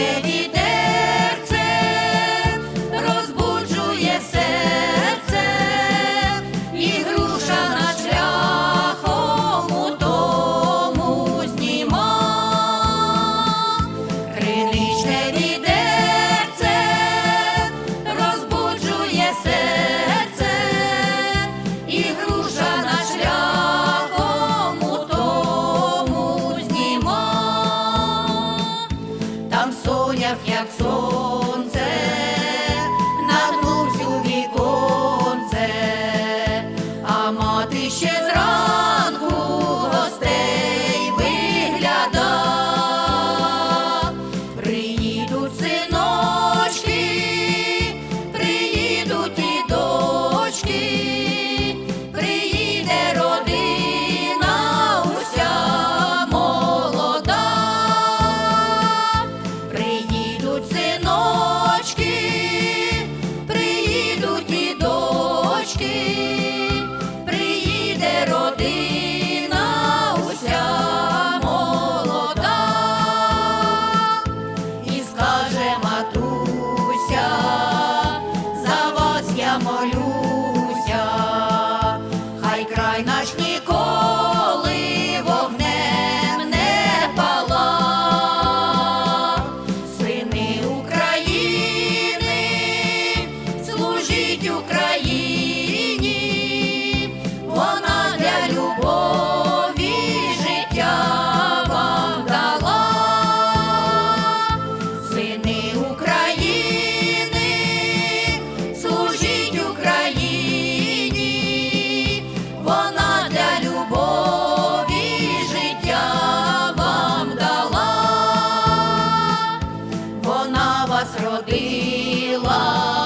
Meridiano. як, як сонце, нагнувсь у віконце, а мати ще зранку гостей вигляда, приїдуть сино. love.